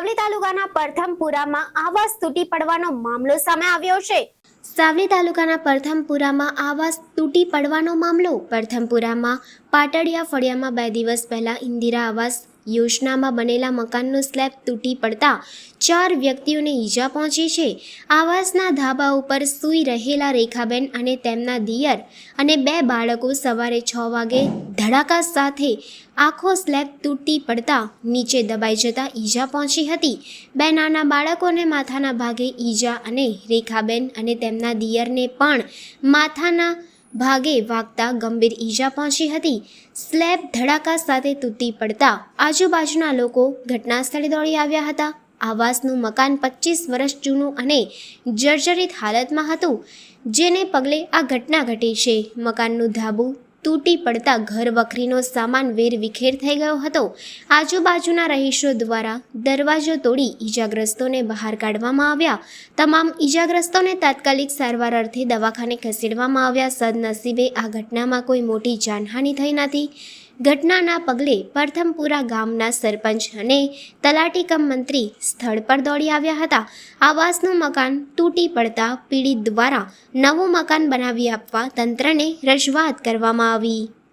સાવલી તાલુકાના પ્રથમપુરામાં આવાસ તૂટી પડવાનો મામલો સામે આવ્યો છે. સાવલી તાલુકાના પ્રથમપુરામાં આવાસ તૂટી પડવાનો મામલો. પ્રથમપુરામાં પાટડિયા ફળિયામાં બે દિવસ પહેલા ઇન્દિરા આવાસ યોજનામાં બનેલા મકાનનો સ્લેબ તૂટી પડતા ચાર વ્યક્તિઓને ઈજા પહોંચી છે. આવાસના ધાબા ઉપર સૂઈ રહેલા રેખાબેન અને તેમના દિયર અને બે બાળકો સવારે છ વાગે ધડાકા સાથે આખો સ્લેબ તૂટી પડતા નીચે દબાઈ જતા ઈજા પહોંચી હતી. બે નાના બાળકોને માથાના ભાગે ઈજા અને રેખાબેન અને તેમના દિયરને પણ માથાના ભાગે વાગતા ગંભીર ઈજા પહોંચી હતી. સ્લેબ ધડાકા સાથે તૂટી પડતા આજુબાજુના લોકો ઘટના સ્થળે દોડી આવ્યા હતા. આવાસનું મકાન પચીસ વર્ષ જૂનું અને જર્જરિત હાલતમાં હતું, જેને પગલે આ ઘટના ઘટી છે. મકાનનું ધાબું તૂટી પડતા ઘર વખરીનો સામાન વેર વિખેર થઈ ગયો હતો. આજુબાજુના રહીશો દ્વારા દરવાજો તોડી ઈજાગ્રસ્તોને બહાર કાઢવામાં આવ્યા. તમામ ઈજાગ્રસ્તોને તાત્કાલિક સારવાર અર્થે દવાખાને ખસેડવામાં આવ્યા. સદનસીબે આ ઘટનામાં કોઈ મોટી જાનહાનિ થઈ નથી. ઘટનાના પગલે પ્રથમપુરા ગામના સરપંચ અને તલાટી કમ મંત્રી સ્થળ પર દોડી આવ્યા હતા. આવાસનું મકાન તૂટી પડતા પીડિત દ્વારા નવું મકાન બનાવી આપવા તંત્રને રજૂઆત કરવામાં આવી.